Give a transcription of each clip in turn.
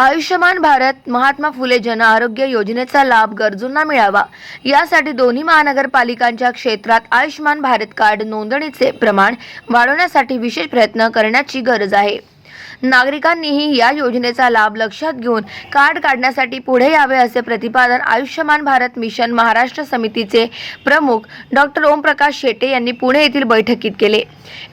आयुष्यमान भारत महात्मा फुले जन आरोग्य योजनेचा लाभ गरजूंना मिळावा. यासाठी दोन्ही महानगरपालिकांच्या क्षेत्रात आयुष्यमान भारत कार्ड नोंदणीचे प्रमाण वाढवण्यासाठी विशेष प्रयत्न करण्याची गरज आहे. नागरिकांनीही या योजनेचा लाभ लक्षात घेऊन कार्ड काढण्यासाठी पुढे यावे असे प्रतिपादन आयुष्यमान भारत मिशन महाराष्ट्र समितीचे प्रमुख डॉक्टर ओमप्रकाश शेटे यांनी पुणे येथील बैठकीत केले.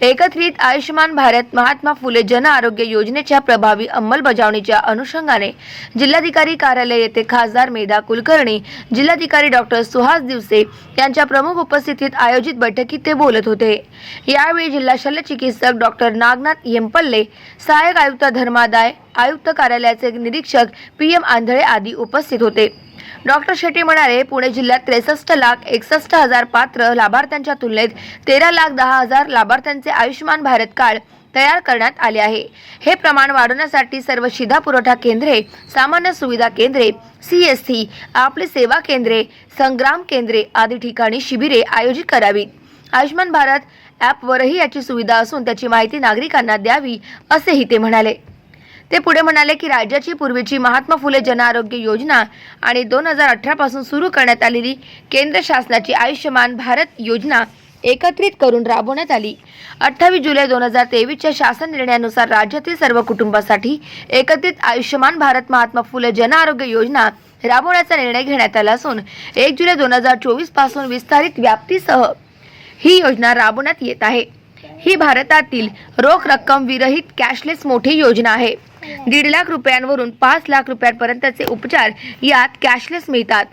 एकत्रित आयुष्यमान भारत महात्मा फुले जन आरोग्य योजनेच्या प्रभावी अंमलबजावणीच्या अनुषंगाने जिल्हाधिकारी कार्यालय येथे खासदार मेधा कुलकर्णी जिल्हाधिकारी डॉक्टर सुहास दिवसे यांच्या प्रमुख उपस्थितीत आयोजित बैठकीत ते बोलत होते. यावेळी जिल्हा शल्य चिकित्सक डॉक्टर नागनाथ येंपल्ले सहाय्यक आयुक्त धर्मादाय आयुक्त कार्यालयाचे निरीक्षक पी एम आंधळे आदी उपस्थित होते. डॉक्टर शेट्टी म्हणाले पुणे जिल्ह्यात त्रेसष्ट लाख एकसष्ट हजार पात्र लाभार्थ्यांच्या तुलनेत तेरा लाख दहा हजार लाभार्थ्यांचे आयुष्यमान भारत कार्ड तयार करण्यात आले आहे. हे प्रमाण वाढवण्यासाठी सर्व शिधा पुरवठा केंद्रे सामान्य सुविधा केंद्रे सी एस सी आपली सेवा केंद्रे संग्राम केंद्रे आदी ठिकाणी शिबिरे आयोजित करावीत. आयुष्यमान भारत ॲपवरही याची सुविधा असून त्याची माहिती नागरिकांना द्यावी असेही ते म्हणाले. ते पुढे म्हणाले की राज्याची पूर्वीची महात्मा फुले जनआरोग्य योजना आणि दोन हजार अठरापासून सुरू करण्यात आलेली केंद्र शासनाची आयुष्यमान भारत योजना एकत्रित करून राबवण्यात आली. अठ्ठावीस जुलै दोन हजार तेवीसच्या शासन निर्णयानुसार राज्यातील सर्व कुटुंबासाठी एकत्रित आयुष्यमान भारत महात्मा फुले जनआरोग्य योजना राबवण्याचा निर्णय घेण्यात आला असून एक जुलै दोन हजार चोवीसपासून विस्तारित व्याप्तीसह ही योजना राबवण्यात येत आहे. ही भारतातील रोख रक्कम विरहित कॅशलेस मोठी योजना आहे. दीड लाख रुपयांवरून पाच लाख रुपयांपर्यंतचे उपचार यात कॅशलेस मिळतात.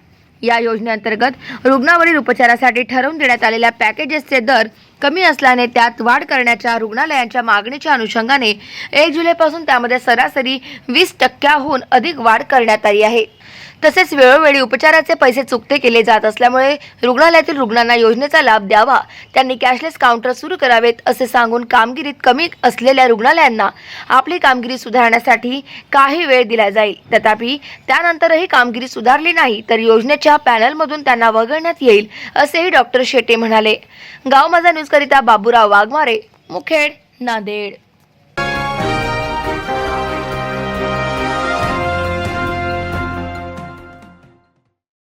या योजनेअंतर्गत रुग्णावरील उपचारासाठी ठरवून देण्यात आलेल्या पॅकेजेसचे दर कमी असल्याने त्यात वाढ करण्याच्या रुग्णालयांच्या मागणीच्या अनुषंगाने एक जुलैपासून त्यामध्ये सरासरी वीस टक्क्याहून अधिक वाढ करण्यात आली आहे. तसेच वेळोवेळी उपचाराचे पैसे चुकते केले जात असल्यामुळे रुग्णालयातील रुग्णांना योजनेचा लाभ द्यावा. त्यांनी कॅशलेस काउंटर सुरू करावेत असे सांगून कामगिरीत कमी असलेल्या रुग्णालयांना आपली कामगिरी सुधारण्यासाठी काही वेळ दिला जाईल. तथापि त्यानंतरही कामगिरी सुधारली नाही तर योजनेच्या पॅनलमधून त्यांना वगळण्यात येईल असेही डॉक्टर शेटे म्हणाले. गाव माझा न्यूजकरिता बाबूराव वाघमारे मुखेड नांदेड.